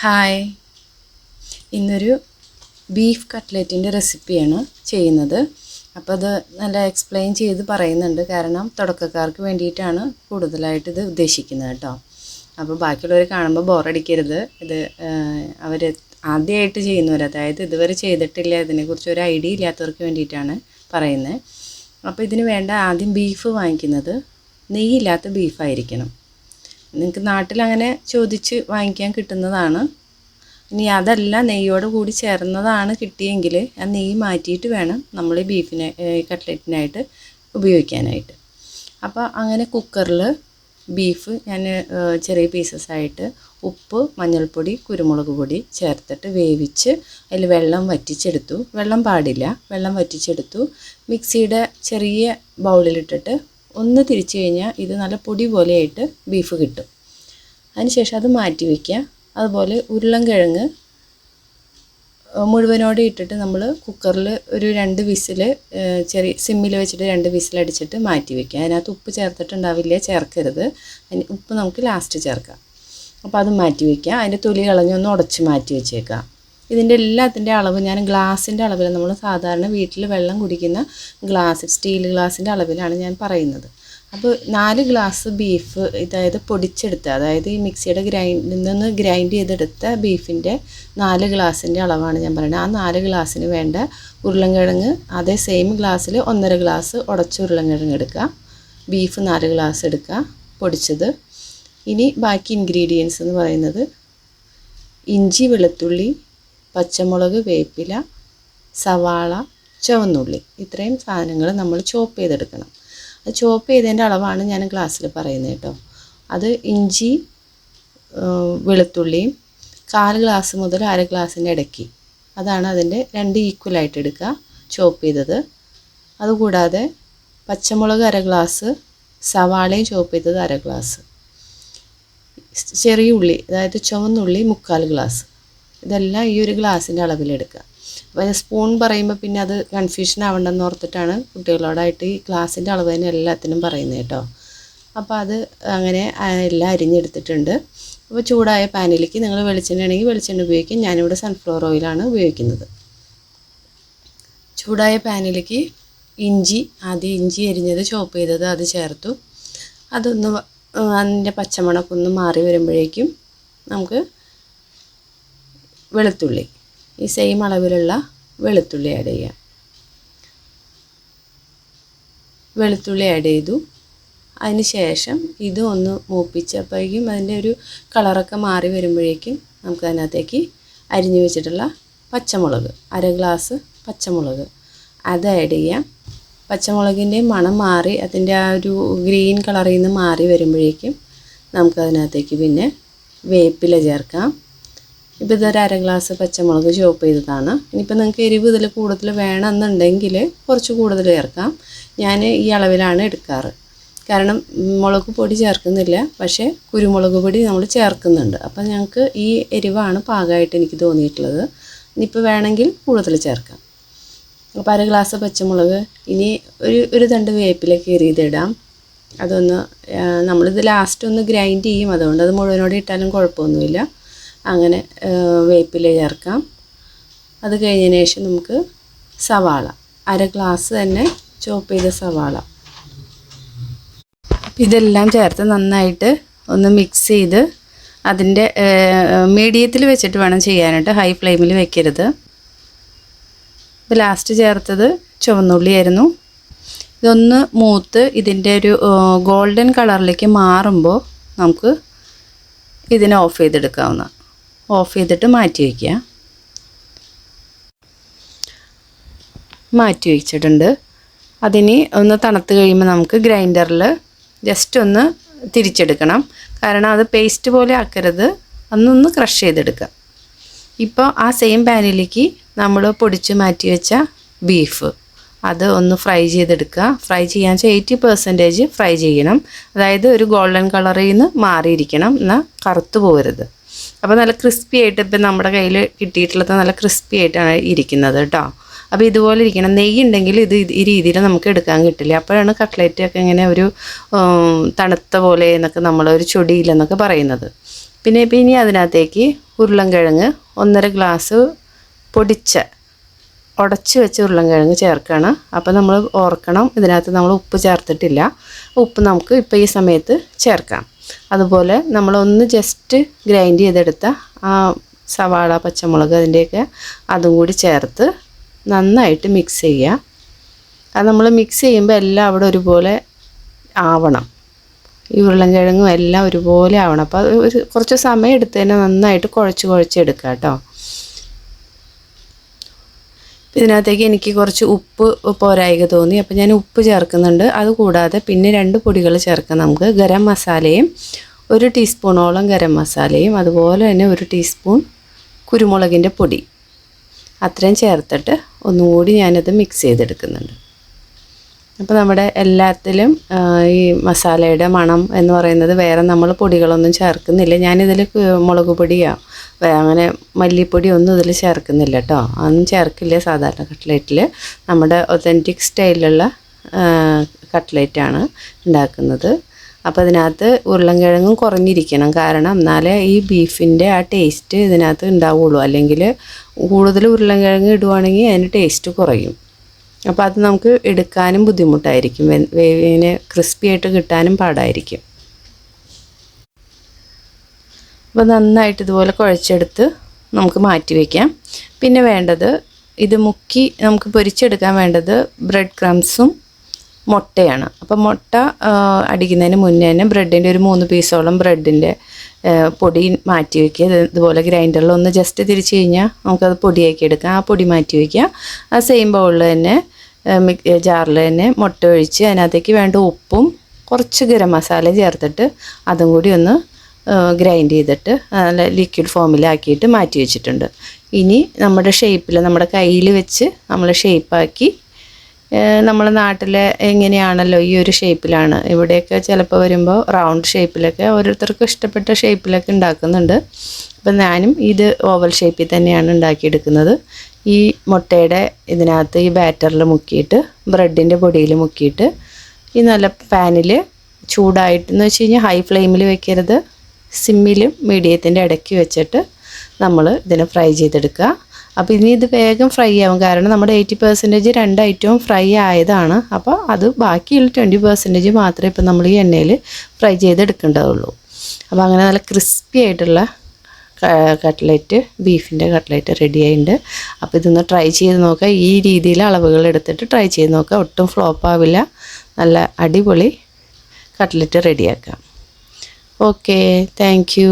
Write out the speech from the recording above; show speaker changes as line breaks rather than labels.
Hi. ഇന്നൊരു beef കട്ട്ലറ്റിന്റെ റെസിപ്പിയാണ് ചെയ്യുന്നത്. അപ്പോൾ അത് നല്ല എക്സ്പ്ലെയിൻ ചെയ്ത് പറയുന്നുണ്ട്. കാരണം തുടക്കക്കാർക്ക് വേണ്ടിയിട്ടാണ് കൂടുതലായിട്ട് ഇത് ഉദ്ദേശിക്കുന്നത് കേട്ടോ. അപ്പോൾ ബാക്കിയുള്ളവർ കാണുമ്പോൾ ബോറടിക്കരുത്. ഇത് അവർ ആദ്യമായിട്ട് ചെയ്യുന്നവർ അതായത് ഇതുവരെ ചെയ്തിട്ടില്ല ഇതിനെക്കുറിച്ച് ഒരു ഐഡിയ ഇല്ലാത്തവർക്ക് വേണ്ടിയിട്ടാണ് പറയുന്നത്. അപ്പോൾ ഇതിന് വേണ്ട ആദ്യം ബീഫ് വാങ്ങിക്കുന്നത് നെയ്യില്ലാത്ത ബീഫായിരിക്കണം. നിങ്ങൾക്ക് നാട്ടിലങ്ങനെ ചോദിച്ച് വാങ്ങിക്കാൻ കിട്ടുന്നതാണ്. ഇനി അതല്ല നെയ്യോട് കൂടി ചേർന്നതാണ് കിട്ടിയെങ്കിൽ ആ നെയ്യ് മാറ്റിയിട്ട് വേണം നമ്മൾ ബീഫിന് കട്ട്ലറ്റിനായിട്ട് ഉപയോഗിക്കാനായിട്ട്. അപ്പോൾ അങ്ങനെ കുക്കറിൽ ബീഫ് ഞാൻ ചെറിയ പീസസ് ആയിട്ട് ഉപ്പ് മഞ്ഞൾപ്പൊടി കുരുമുളക് പൊടി ചേർത്തിട്ട് വേവിച്ച് അതിൽ വെള്ളം വറ്റിച്ചെടുത്തു. വെള്ളം പാടില്ല. വെള്ളം വറ്റിച്ചെടുത്തു. മിക്സിയുടെ ചെറിയ ബൗളിലിട്ടിട്ട് ഒന്ന് തിരിച്ചു കഴിഞ്ഞാൽ ഇത് നല്ല പൊടി പോലെയായിട്ട് ബീഫ് കിട്ടും. അതിനുശേഷം അത് മാറ്റി വയ്ക്കുക അതുപോലെ ഉരുളൻകിഴങ്ങ് മുഴുവനോടെ ഇട്ടിട്ട് നമ്മൾ കുക്കറിൽ ഒരു രണ്ട് വിസിൽ ചെറിയ സിമ്മിൽ വെച്ചിട്ട് രണ്ട് വിസിലടിച്ചിട്ട് മാറ്റി വയ്ക്കുക അതിനകത്ത് ഉപ്പ് ചേർത്തിട്ടുണ്ടാവില്ല ചേർക്കരുത്. അതിന് ഉപ്പ് നമുക്ക് ലാസ്റ്റ് ചേർക്കാം. അപ്പോൾ അത് മാറ്റി വയ്ക്കുക അതിന്റെ തൊലി കളഞ്ഞൊന്ന് ഉടച്ച് മാറ്റി വെച്ചേക്കാം ഇതിന്റെ എല്ലാത്തിന്റെ അളവ് ഞാൻ ഗ്ലാസിന്റെ അളവിൽ നമ്മൾ സാധാരണ വീട്ടിൽ വെള്ളം കുടിക്കുന്ന ഗ്ലാസ് സ്റ്റീൽ ഗ്ലാസിന്റെ അളവിലാണ് ഞാൻ പറയുന്നത്. അപ്പോൾ നാല് ഗ്ലാസ് ബീഫ് അതായത് പൊടിച്ചെടുത്ത അതായത് ഈ മിക്സിയുടെ ഗ്രൈൻഡിൽ നിന്ന് ഗ്രൈൻഡ് ചെയ്തെടുത്ത ബീഫിന്റെ നാല് ഗ്ലാസിന്റെ അളവാണ് ഞാൻ പറയുന്നത്. ആ നാല് ഗ്ലാസ്സിന് വേണ്ട ഉരുളൻകിഴങ്ങ് അതേ സെയിം ഗ്ലാസ്സിൽ ഒന്നര ഗ്ലാസ് ഉടച്ച ഉരുളൻകിഴങ്ങ് എടുക്കുക. ബീഫ് നാല് ഗ്ലാസ് എടുക്കുക പൊടിച്ചത്. ഇനി ബാക്കി ഇൻഗ്രീഡിയൻസ് എന്ന് പറയുന്നത് ഇഞ്ചി വെളുത്തുള്ളി പച്ചമുളക് വേപ്പില സവാള ചുവന്നുള്ളി. ഇത്രയും സാധനങ്ങൾ നമ്മൾ ചോപ്പ് ചെയ്തെടുക്കണം. അത് ചോപ്പ് ചെയ്തതിന്റെ അളവാണ് ഞാൻ ഗ്ലാസ്സിൽ പറയുന്നത് കേട്ടോ. അത് ഇഞ്ചി വെളുത്തുള്ളിയും കാൽ ഗ്ലാസ് മുതൽ അര ഗ്ലാസ്സിന്റെ ഇടയ്ക്ക്. അതാണ് അതിന്റെ രണ്ട് ഈക്വലായിട്ട് എടുക്കുക ചോപ്പ് ചെയ്തത്. അതുകൂടാതെ പച്ചമുളക് അര ഗ്ലാസ് സവാളയും ചോപ്പ് ചെയ്തത് അര ഗ്ലാസ് ചെറിയ ഉള്ളി അതായത് ചുവന്നുള്ളി മുക്കാൽ ഗ്ലാസ് ഇതെല്ലാം ഈ ഒരു ഗ്ലാസിന്റെ അളവിലെടുക്കുക അപ്പോൾ സ്പൂൺ പറയുമ്പോൾ പിന്നെ അത് കൺഫ്യൂഷൻ ആവണ്ടെന്ന് ഓർത്തിട്ടാണ് കുട്ടികളോടായിട്ട് ഈ ഗ്ലാസിന്റെ അളവ് തന്നെ എല്ലാത്തിനും പറയുന്നത് കേട്ടോ. അപ്പോൾ അത് അങ്ങനെ എല്ലാം അരിഞ്ഞെടുത്തിട്ടുണ്ട്. അപ്പോൾ ചൂടായ പാനിലേക്ക് നിങ്ങൾ വെളിച്ചെണ്ണ ആണെങ്കിൽ വെളിച്ചെണ്ണ ഉപയോഗിക്കും. ഞാനിവിടെ സൺഫ്ലവർ ഓയിലാണ് ഉപയോഗിക്കുന്നത്. ചൂടായ പാനിലേക്ക് ഇഞ്ചി ആദ്യം ഇഞ്ചി അരിഞ്ഞത് ചോപ്പ് ചെയ്തത് അത് ചേർത്തു. അതൊന്ന് അതിന്റെ പച്ചമണമൊക്കെ ഒന്ന് മാറി വരുമ്പോഴേക്കും നമുക്ക് വെളുത്തുള്ളി. ഈ സെയിം അളവിലുള്ള വെളുത്തുള്ളി ആഡ് ചെയ്യാം. വെളുത്തുള്ളി ആഡ് ചെയ്തു. അതിന് ശേഷം ഇത് ഒന്ന് മൂപ്പിച്ചപ്പോഴേക്കും അതിന്റെ ഒരു കളറൊക്കെ മാറി വരുമ്പോഴേക്കും നമുക്ക് അതിനകത്തേക്ക് അരിഞ്ഞു വെച്ചിട്ടുള്ള പച്ചമുളക് അര ഗ്ലാസ് പച്ചമുളക്. അത് ആഡ് ചെയ്യാം. പച്ചമുളകിന്റെ മണം മാറി അതിന്റെ ആ ഒരു ഗ്രീൻ കളറിൽ നിന്ന് മാറി വരുമ്പോഴേക്കും നമുക്കതിനകത്തേക്ക് പിന്നെ വേപ്പില ചേർക്കാം. ഇപ്പോൾ ഇതൊരു അര ഗ്ലാസ് പച്ചമുളക് ചോപ്പ് ചെയ്തതാണ്. ഇനിയിപ്പോൾ നിങ്ങൾക്ക് എരിവ് ഇതിൽ കൂടുതൽ വേണമെന്നുണ്ടെങ്കിൽ കുറച്ച് കൂടുതൽ ചേർക്കാം. ഞാൻ ഈ അളവിലാണ് എടുക്കാറ്. കാരണം മുളക് പൊടി ചേർക്കുന്നില്ല. പക്ഷേ കുരുമുളക് പൊടി നമ്മൾ ചേർക്കുന്നുണ്ട്. അപ്പം ഞങ്ങൾക്ക് ഈ എരിവാണ് പാകമായിട്ട് എനിക്ക് തോന്നിയിട്ടുള്ളത്. ഇനിയിപ്പോൾ വേണമെങ്കിൽ കൂടുതൽ ചേർക്കാം. അപ്പോൾ അര ഗ്ലാസ് പച്ചമുളക് ഇനി ഒരു ഒരു തണ്ട് വേപ്പില കീറിയതിടാം അതൊന്ന് നമ്മളിത് ലാസ്റ്റ് ഒന്ന് ഗ്രൈൻഡ് ചെയ്യും. അതുകൊണ്ട് അത് മുഴുവനോടെ ഇട്ടാലും കുഴപ്പമൊന്നുമില്ല. അങ്ങനെ വേപ്പില ചേർക്കാം. അത് കഴിഞ്ഞതിന് ശേഷം നമുക്ക് സവാള അര ഗ്ലാസ് തന്നെ ചോപ്പ് ചെയ്ത സവാള. ഇതെല്ലാം ചേർത്ത് നന്നായിട്ട് ഒന്ന് മിക്സ് ചെയ്ത് അതിന്റെ മീഡിയത്തിൽ വെച്ചിട്ട് വേണം ചെയ്യാനായിട്ട് ഹൈ ഫ്ലെയിമിൽ വെക്കരുത്. ഇപ്പോൾ ലാസ്റ്റ് ചേർത്തത് ചുവന്നുള്ളിയായിരുന്നു ഇതൊന്ന് മൂത്ത് ഇതിന്റെ ഒരു ഗോൾഡൻ കളറിലേക്ക് മാറുമ്പോൾ നമുക്ക് ഇതിനെ ഓഫ് ചെയ്തെടുക്കാവുന്ന ഓഫ് ചെയ്തിട്ട് മാറ്റി വയ്ക്കുക. മാറ്റി വെച്ചിട്ടുണ്ട്. അതിന് ഒന്ന് തണുത്ത് കഴിയുമ്പോൾ നമുക്ക് ഗ്രൈൻഡറിൽ ജസ്റ്റ് ഒന്ന് തിരിച്ചെടുക്കണം. കാരണം അത് പേസ്റ്റ് പോലെ ആക്കരുത്. അന്നൊന്ന് ക്രഷ് ചെയ്തെടുക്കുക. ഇപ്പോൾ ആ സെയിം പാനിലേക്ക് നമ്മൾ പൊടിച്ച് മാറ്റി വെച്ച ബീഫ് അത് ഒന്ന് ഫ്രൈ ചെയ്തെടുക്കുക. ഫ്രൈ ചെയ്യാൻ വെച്ചാൽ എയ്റ്റി പെർസെന്റേജ് ഫ്രൈ ചെയ്യണം. അതായത് ഒരു ഗോൾഡൻ കളറിൽ നിന്ന് മാറിയിരിക്കണം. എന്നാൽ കറുത്തു പോകരുത് അപ്പോൾ നല്ല ക്രിസ്പി ആയിട്ട് ഇപ്പം നമ്മുടെ കയ്യിൽ കിട്ടിയിട്ടുള്ളത് നല്ല ക്രിസ്പി ആയിട്ടാണ് ഇരിക്കുന്നത് കേട്ടോ അപ്പോൾ ഇതുപോലെ ഇരിക്കണം. നെയ്യ് ഉണ്ടെങ്കിൽ ഇത് ഈ രീതിയിൽ നമുക്ക് എടുക്കാൻ കിട്ടില്ല. അപ്പോഴാണ് കട്ട്ലറ്റ് ഒക്കെ ഇങ്ങനെ ഒരു തണുത്ത പോലെ എന്നൊക്കെ നമ്മൾ ഒരു ചൊടിയില്ലെന്നൊക്കെ പറയുന്നത്. പിന്നെ ഇപ്പം ഇനി അതിനകത്തേക്ക് ഉരുളൻകിഴങ്ങ് ഒന്നര ഗ്ലാസ് പൊടിച്ച ഉടച്ച് വെച്ച് ഉരുളൻകിഴങ്ങ് ചേർക്കണം. അപ്പോൾ നമ്മൾ ഓർക്കണം. ഇതിനകത്ത് നമ്മൾ ഉപ്പ് ചേർത്തിട്ടില്ല. ഉപ്പ് നമുക്ക് ഇപ്പോൾ ഈ സമയത്ത് ചേർക്കാം. അതുപോലെ നമ്മൾ ഒന്ന് ജസ്റ്റ് ഗ്രൈൻഡ് ചെയ്തെടുത്ത ആ സവാള പച്ചമുളക് അതിന്റെയൊക്കെ അതും കൂടി ചേർത്ത് നന്നായിട്ട് മിക്സ് ചെയ്യുക. അത് നമ്മൾ മിക്സ് ചെയ്യുമ്പോൾ എല്ലാം അവിടെ ഒരുപോലെ ആവണം. ഈ ഉരുളൻകിഴങ്ങും എല്ലാം ഒരുപോലെ ആവണം. അപ്പോൾ ഒരു കുറച്ച് സമയം എടുത്ത് തന്നെ നന്നായിട്ട് കുഴച്ച് കുഴച്ചെടുക്കുക കേട്ടോ. ഇതിനകത്തേക്ക് എനിക്ക് കുറച്ച് ഉപ്പ് പോരായിക തോന്നി. അപ്പോൾ ഞാൻ ഉപ്പ് ചേർക്കുന്നുണ്ട്. അതുകൂടാതെ പിന്നെ രണ്ട് പൊടികൾ ചേർക്കാം നമുക്ക്. ഗരം മസാലയും ഒരു ടീസ്പൂണോളം ഗരം മസാലയും അതുപോലെ തന്നെ ഒരു ടീസ്പൂൺ കുരുമുളകിന്റെ പൊടി. അത്രയും ചേർത്തിട്ട് ഒന്നുകൂടി ഞാനത് മിക്സ് ചെയ്തെടുക്കുന്നുണ്ട്. അപ്പോൾ നമ്മുടെ എല്ലാത്തിലും ഈ മസാലയുടെ മണം എന്ന് പറയുന്നത് വേറെ നമ്മൾ പൊടികളൊന്നും ചേർക്കുന്നില്ല. ഞാനിതിൽ മുളക് പൊടിയോ. അങ്ങനെ മല്ലിപ്പൊടി ഒന്നും ഇതിൽ ചേർക്കുന്നില്ല കേട്ടോ അതൊന്നും ചേർക്കില്ല സാധാരണ കട്ട്ലേറ്റിൽ നമ്മുടെ ഒത്തന്റിക് സ്റ്റൈലിലുള്ള കട്ട്ലേറ്റാണ് ഉണ്ടാക്കുന്നത് അപ്പോൾ ഇതിനകത്ത് ഉരുളൻകിഴങ്ങും കുറഞ്ഞിരിക്കണം. കാരണം എന്നാലേ ഈ ബീഫിന്റെ ആ ടേസ്റ്റ് ഇതിനകത്ത് ഉണ്ടാവുള്ളൂ അല്ലെങ്കിൽ കൂടുതൽ ഉരുളൻകിഴങ്ങ് ഇടുവാണെങ്കിൽ അതിന് ടേസ്റ്റ് കുറയും. അപ്പോൾ അത് നമുക്ക് എടുക്കാനും ബുദ്ധിമുട്ടായിരിക്കും. വേവിന് ക്രിസ്പി ആയിട്ട് കിട്ടാനും പാടായിരിക്കും. അപ്പോൾ നന്നായിട്ട് ഇതുപോലെ കുഴച്ചെടുത്ത് നമുക്ക് മാറ്റി വയ്ക്കാം പിന്നെ വേണ്ടത് ഇത് മുക്കി നമുക്ക് പൊരിച്ചെടുക്കാൻ വേണ്ടത് ബ്രെഡ് ക്രംസും മുട്ടയാണ്. അപ്പോൾ മുട്ട അടിക്കുന്നതിന് മുന്നേ തന്നെ ബ്രെഡിന്റെ ഒരു മൂന്ന് പീസോളം ബ്രെഡിന്റെ പൊടി മാറ്റി വയ്ക്കുക ഇതുപോലെ ഗ്രൈൻഡറിൽ ഒന്ന് ജസ്റ്റ് തിരിച്ച് കഴിഞ്ഞാൽ നമുക്കത് പൊടിയാക്കി എടുക്കാം. ആ പൊടി മാറ്റി വയ്ക്കുക ആ സെയിം ബൗളിൽ തന്നെ ജാറിൽ തന്നെ മുട്ട ഒഴിച്ച് അതിനകത്തേക്ക് വേണ്ട ഉപ്പും കുറച്ച് ഗരം മസാല ചേർത്തിട്ട് അതും കൂടി ഒന്ന് ഗ്രൈൻഡ് ചെയ്തിട്ട് നല്ല ലിക്വിഡ് ഫോമിലാക്കിയിട്ട് മാറ്റി വെച്ചിട്ടുണ്ട്. ഇനി നമ്മുടെ ഷേപ്പിൽ നമ്മുടെ കയ്യിൽ വെച്ച് നമ്മൾ ഷേപ്പാക്കി നമ്മുടെ നാട്ടിലെ എങ്ങനെയാണല്ലോ ഈ ഒരു ഷേപ്പിലാണ് ഇവിടെയൊക്കെ ചിലപ്പോൾ വരുമ്പോൾ റൗണ്ട് ഷേപ്പിലൊക്കെ ഓരോരുത്തർക്കും ഇഷ്ടപ്പെട്ട ഷേപ്പിലൊക്കെ ഉണ്ടാക്കുന്നുണ്ട്. അപ്പം ഞാനും ഇത് ഓവൽ ഷേപ്പിൽ തന്നെയാണ് ഉണ്ടാക്കിയെടുക്കുന്നത്. ഈ മുട്ടയുടെ ഇതിനകത്ത് ഈ ബാറ്ററിൽ മുക്കിയിട്ട് ബ്രെഡിന്റെ പൊടിയിൽ മുക്കിയിട്ട് ഈ നല്ല പാനിൽ ചൂടായിട്ടെന്ന് വെച്ച് കഴിഞ്ഞാൽ ഹൈ ഫ്ലെയിമിൽ വെക്കരുത്. സിമ്മിലും മീഡിയത്തിന്റെ ഇടയ്ക്ക് വെച്ചിട്ട് നമ്മൾ ഇതിനെ ഫ്രൈ ചെയ്തെടുക്കുക. അപ്പോൾ ഇനി ഇത് വേഗം ഫ്രൈ ആവും. കാരണം നമ്മുടെ എയ്റ്റി പെർസെന്റേജ് രണ്ട് ഐറ്റവും ഫ്രൈ ആയതാണ്. അപ്പോൾ അത് ബാക്കിയുള്ള ട്വന്റി പെർസെന്റേജ് മാത്രമേ ഇപ്പോൾ നമ്മൾ ഈ എണ്ണയിൽ ഫ്രൈ ചെയ്തെടുക്കേണ്ടതുള്ളൂ. അപ്പോൾ അങ്ങനെ നല്ല ക്രിസ്പി ആയിട്ടുള്ള കട്ട്ലറ്റ് ബീഫിന്റെ കട്ട്ലറ്റ് റെഡി ആയിട്ടുണ്ട്. അപ്പോൾ ഇതൊന്ന് ട്രൈ ചെയ്ത് നോക്കുക. ഈ രീതിയിൽ അളവുകൾ എടുത്തിട്ട് ട്രൈ ചെയ്ത് നോക്കുക. ഒട്ടും ഫ്ലോപ്പ് ആവില്ല. നല്ല അടിപൊളി കട്ട്ലറ്റ് റെഡിയാക്കാം ఓకే థ్యాంక్ యూ